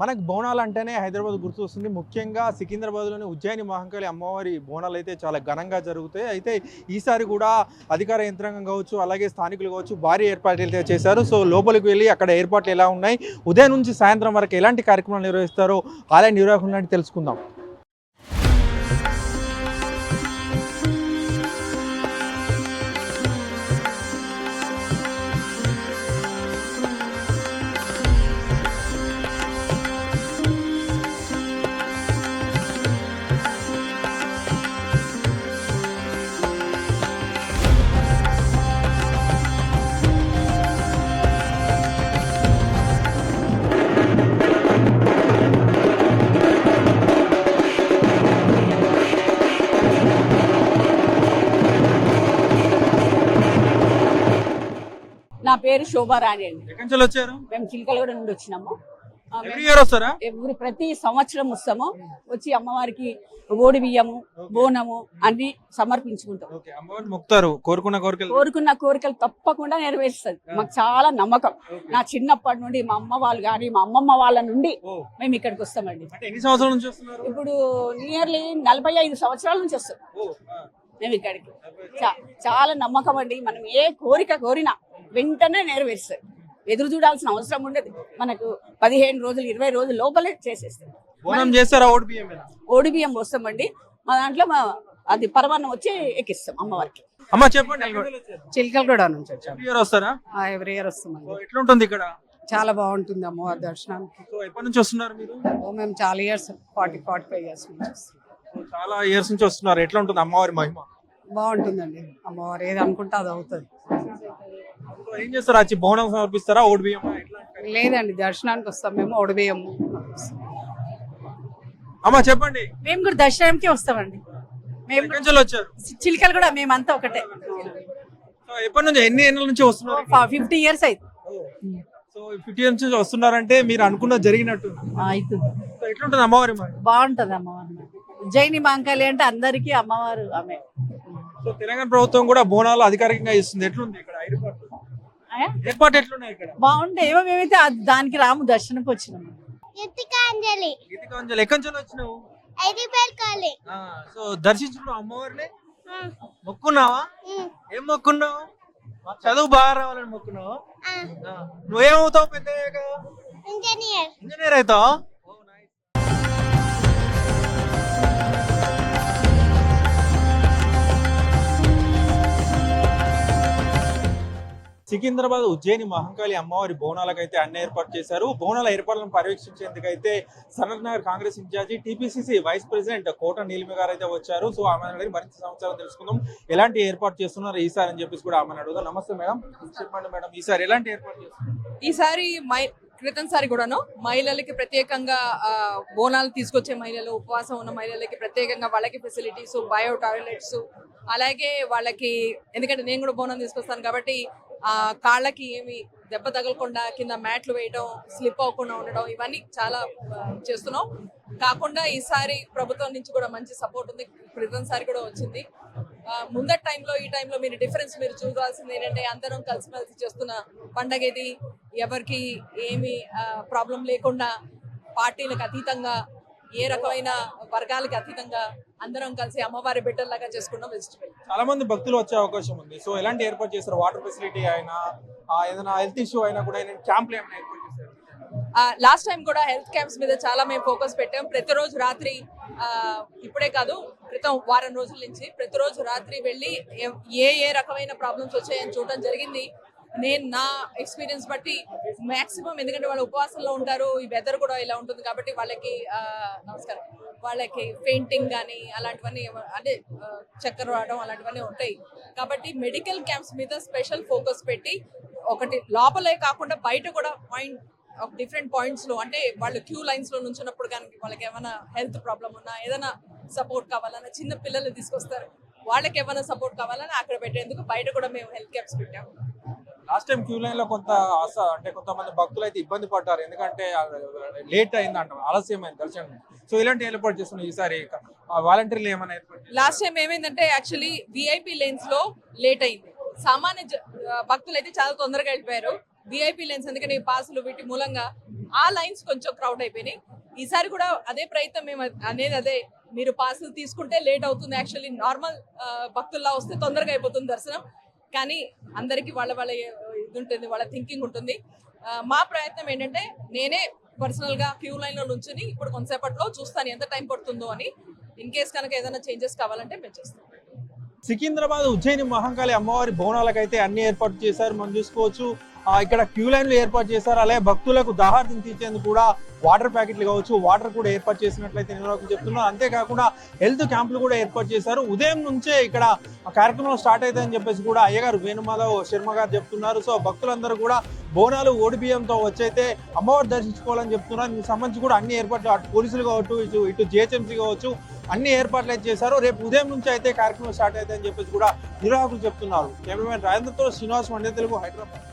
మనకు బోనాలు అంటేనే హైదరాబాద్ గుర్తు వస్తుంది ముఖ్యంగా సికింద్రాబాద్లోని ఉజ్జయిని మహంకాళి అమ్మవారి బోనాలు అయితే చాలా ఘనంగా జరుగుతాయి. అయితే ఈసారి కూడా అధికార యంత్రాంగం కావచ్చు అలాగే స్థానికులు కావచ్చు భారీ ఏర్పాట్లు అయితే చేశారు. సో లోపలికి వెళ్ళి అక్కడ ఏర్పాట్లు ఎలా ఉన్నాయి? ఉదయం నుంచి సాయంత్రం వరకు ఎలాంటి కార్యక్రమాలు నిర్వహిస్తారో ఆలయ నిర్వాహకులు తెలుసుకుందాం. నా పేరు శోభారాణి అండి. ఎక్కడి నుంచి వచ్చారు? మేము చిలకలగూడ నుండి వచ్చినాము. ఎవ్రీ ఇయర్ వస్తారా? ఎవ్రీ ప్రతి సంవత్సరం వస్తాము. వచ్చి అమ్మవారికి ఓడి బియ్యము బోనము అన్ని సమర్పించుకుంటాం. కోరుకున్న కోరికలు. కోరుకున్న కోరికలు తప్పకుండా నెరవేరుస్తుంది. మాకు చాలా నమ్మకం. నా చిన్నప్పటి నుండి మా అమ్మ వాళ్ళు కానీ మా అమ్మమ్మ వాళ్ళ నుండి మేము ఇక్కడికి వస్తామండి. అంటే ఎన్ని సంవత్సరాల నుంచి వస్తున్నారు? ఇప్పుడు నియర్లీ నలభై ఐదు సంవత్సరాల నుంచి వస్తాం. మేము ఇక్కడికి. చాలా నమ్మకం అండి. మనం ఏ కోరిక కోరినా వెంటనే నెరవేరుస్తుంది ఎదురు చూడాల్సిన అవసరం ఉండదు. మనకు పదిహేను రోజులు ఇరవై రోజుల లోపలే చేసేస్తాం బోనం చేస్తారా ఓడి బియ్యం మీద? ఓడి బియ్యం పోస్తామండి. మా దాంట్లో మా అది పరమాన్నం వచ్చి ఎక్కిస్తాం అమ్మవారికి. అమ్మ చెప్పండి? చిలకలగూడ నుంచి ఎవ్రీ ఇయర్ వస్తారా? ఎవ్రీ ఇయర్ వస్తామండి. సో ఎట్లుంటుంది ఇక్కడ? చాలా బాగుంటుంది అమ్మవారి దర్శనానికి. ఎప్పటి నుంచి వస్తున్నారు మీరు? ఓ మేము చాలా years forty forty five years నుంచి వస్తున్నాం. సో చాలా ఇయర్స్ నుంచి వస్తున్నారు. ఎట్లా ఉంటుంది అమ్మవారి మహిమ? బాగుంటుందండి. అమ్మవారు ఏది అనుకుంటే అది అవుతుంది. ఏం చేస్తారు? వచ్చి బోనం సమర్పిస్తారా? ఓడి బియ్యం లేదండి దర్శనానికి వస్తాం మేము ఒడిబియ్యము అమ్మ చెప్పండి. మేము కూడా దర్శనంకి వస్తామండి. మేము ఎక్కడి నుంచి వచ్చారు? చిలికలు కూడా మేమంతా ఒకటే. సో ఎప్పటి నుంచి ఎన్ని ఏళ్ళ నుంచి వస్తున్నారు ఫిఫ్టీ ఇయర్స్ అయితే సో ఫిఫ్టీ ఇయర్స్ నుంచి వస్తున్నారంటే మీరు అనుకున్నది జరిగినట్టు. అవుతుంది సో ఎట్లుంటుంది అమ్మవారి మహిమ బాగుంటది అమ్మవారు. ఉజ్జయిని మాంకాళి అంటే అందరికీ అమ్మవారు ఆమె. సో తెలంగాణ ప్రభుత్వం కూడా బోనాలు అధికారికంగా ఇస్తుంది. ఎట్లుంది ఇక్కడ ఏర్పాటు ఆ? ఏర్పాటు ఎట్లున్నాయి ఇక్కడ? బాగుంటే ఏమో మేమైతే ఆ- దానికి రాము దర్శనంకి వచ్చినాము. యుతికాంజలి. గీతికాంజలి ఎక్కడి నుంచి వచ్చినావు? ఐదు పేర్కాలి ఆ, సో దర్శించుకున్నావు అమ్మవారిని? మొక్కున్నావా? ఏం మొక్కున్నావు? మాకు చదువు బాగా రావాలని మొక్కున్నావు? ఆ, నువ్వేమవుతావు పెద్ద ఇంజనీర్. ఇంజనీర్ అవుతావా? సికింద్రాబాద్ ఉజ్జయిని మహంకాళి అమ్మవారి బోనాలకైతే అన్ని ఏర్పాటు చేశారు. బోనాల ఏర్పాట్లను పర్యవేక్షించేందుకైతే Sanath Nagar Congress in charge TPCC vice president Kota Neelima garu అయితే వచ్చారు. సో ఆమె మరింత సమాచారం తెలుసుకుందాం. ఎలాంటి ఏర్పాటు చేస్తున్నారు ఈసారి అని చెప్పేసి కూడా ఆమెను అడుగుదాం. నమస్తే మేడం. చెప్పండి మేడం ఈసారి ఎలాంటి ఏర్పాటు చేస్తున్నారు? ఈసారి మై క్రితం సారి కూడాను మహిళలకి ప్రత్యేకంగా బోనాలు తీసుకొచ్చే మహిళలు ఉపవాసం ఉన్న మహిళలకి ప్రత్యేకంగా వాళ్ళకి ఫెసిలిటీస్ బయో టాయిలెట్స్ అలాగే వాళ్ళకి ఎందుకంటే నేను కూడా బోనం తీసుకొస్తాను కాబట్టి కాళ్ళకి ఏమి దెబ్బ తగలకుండా కింద మ్యాట్లు వేయడం స్లిప్ అవ్వకుండా ఉండడం ఇవన్నీ చాలా చేస్తున్నాం. కాకుండా ఈసారి ప్రభుత్వం నుంచి కూడా మంచి సపోర్ట్ ఉంది. క్రితం సారి కూడా వచ్చింది. ఆ, ముందటి టైంలో ఈ టైంలో మీరు డిఫరెన్స్ మీరు చూడాల్సింది ఏంటంటే అందరం కలిసిమెలిసి చేస్తున్న పండగ ఇది. ఎవరికి ఏమి ప్రాబ్లం లేకుండా పార్టీలకు అతీతంగా ఏ రకమైన వర్గాలకు అతీతంగా అందరం కలిసి అమ్మవారి బిడ్డల్లాగా చేసుకున్న వెజిటబుల్ చాలా మంది భక్తులు వచ్చే అవకాశం ఉంది. సో ఎలాంటి ఏర్పాటు చేస్తారు వాటర్ ఫెసిలిటీ అయినా ఏదైనా హెల్త్ ఇష్యూ అయినా కూడా క్యాంప్లు ఏమైనా ఏర్పాటు చేస్తారు లాస్ట్ టైం కూడా హెల్త్ క్యాంప్స్ మీద చాలా మేము ఫోకస్ పెట్టాం. ప్రతిరోజు రాత్రి ఇప్పుడే కాదు క్రితం వారం రోజుల నుంచి ప్రతిరోజు రాత్రి వెళ్ళి ఏ- ఏ ఏ రకమైన ప్రాబ్లమ్స్ వచ్చాయని చూడడం జరిగింది. నేను నా ఎక్స్పీరియన్స్ బట్టి మాక్సిమం ఎందుకంటే వాళ్ళు ఉపవాసంలో ఉంటారు ఈ వెదర్ కూడా ఇలా ఉంటుంది కాబట్టి వాళ్ళకి నమస్కారం. వాళ్ళకి పెయింటింగ్ కానీ అలాంటివన్నీ అంటే చక్కెర రావడం అలాంటివన్నీ ఉంటాయి. కాబట్టి మెడికల్ క్యాంప్స్ మీద స్పెషల్ ఫోకస్ పెట్టి ఒకటి లోపలే కాకుండా బయట కూడా పాయింట్ ఒక డిఫరెంట్ పాయింట్స్లో అంటే వాళ్ళు క్యూ లైన్స్లో నుంచున్నప్పుడు కానీ వాళ్ళకి ఏమైనా హెల్త్ ప్రాబ్లం ఉన్నా ఏదైనా సపోర్ట్ కావాలన్నా చిన్న పిల్లలు తీసుకొస్తారు. వాళ్ళకి ఏమైనా సపోర్ట్ కావాలన్నా అక్కడ పెట్టేందుకు బయట కూడా మేము హెల్త్ క్యాంప్స్ పెట్టాము. లాస్ట్ టైం క్యూ లైన్లో కొంత ఆశ అంటే కొంతమంది భక్తులు అయితే ఇబ్బంది పడ్డారు. ఎందుకంటే లేట్ అయింది అంట ఆలస్యమైంది దర్శనం. సో ఇలాంటి ఏర్పాటు చేస్తున్నాం ఈసారి. వాలంటీర్లు ఏమైనా లాస్ట్ టైం ఏమైందంటే యాక్చువల్లీ విఐపి లైన్స్లో లేట్ అయింది. సామాన్య భక్తులు అయితే చాలా తొందరగా వెళ్ళిపోయారు. విఐపి లైన్స్ ఎందుకంటే పాసులు వీటి మూలంగా ఆ లైన్స్ కొంచెం క్రౌడ్ అయిపోయినాయి. ఈసారి కూడా అదే ప్రయత్నం మేము అనేది అదే. మీరు పాసులు తీసుకుంటే లేట్ అవుతుంది. యాక్చువల్లీ నార్మల్ భక్తుల్లా వస్తే తొందరగా అయిపోతుంది దర్శనం. కానీ అందరికీ వాళ్ళ వాళ్ళ బుద్ధి ఉంటుంది వాళ్ళ థింకింగ్ ఉంటుంది. ఆ, మా ప్రయత్నం ఏంటంటే నేనే పర్సనల్గా క్యూ లైన్లో నుంచుని ఇప్పుడు కొంతసేపట్లో చూస్తాను ఎంత టైం పడుతుందో అని. ఇన్ కేస్ కనుక ఏదైనా చేంజెస్ కావాలంటే మేము చేస్తాం. సికింద్రాబాద్ ఉజ్జయిని మహంకాళి అమ్మవారి భవనాలకైతే అన్ని ఏర్పాటు చేశారు మనం చూసుకోవచ్చు. ఇక్కడ క్యూ లైన్లు ఏర్పాటు చేశారు అలాగే భక్తులకు దాహార్థం తీర్చేందుకు కూడా వాటర్ ప్యాకెట్లు కావచ్చు వాటర్ కూడా ఏర్పాటు చేసినట్లయితే నిర్వాహకులు చెప్తున్నారు అంతేకాకుండా హెల్త్ క్యాంపులు కూడా ఏర్పాటు చేశారు. ఉదయం నుంచే ఇక్కడ ఆ కార్యక్రమం స్టార్ట్ అవుతాయని చెప్పేసి కూడా అయ్యగారు వేణుమాధవ్ శర్మ గారు చెప్తున్నారు. సో భక్తులందరూ కూడా బోనాలు ఓడిబియ్యంతో వచ్చైతే అమ్మవారు దర్శించుకోవాలని చెప్తున్నారు. దీనికి సంబంధించి కూడా అన్ని ఏర్పాట్లు అటు పోలీసులు కావచ్చు ఇటు ఇటు జిహెచ్ఎంసీ కావచ్చు అన్ని ఏర్పాట్లు అయితే చేశారు. రేపు ఉదయం నుంచి అయితే కార్యక్రమం స్టార్ట్ అవుతాయని చెప్పేసి కూడా నిర్వాహకులు చెప్తున్నారు. కెమెరామెన్ రాజేంద్రతో శ్రీనివాస్ మండే తెలుగు హైదరాబాద్.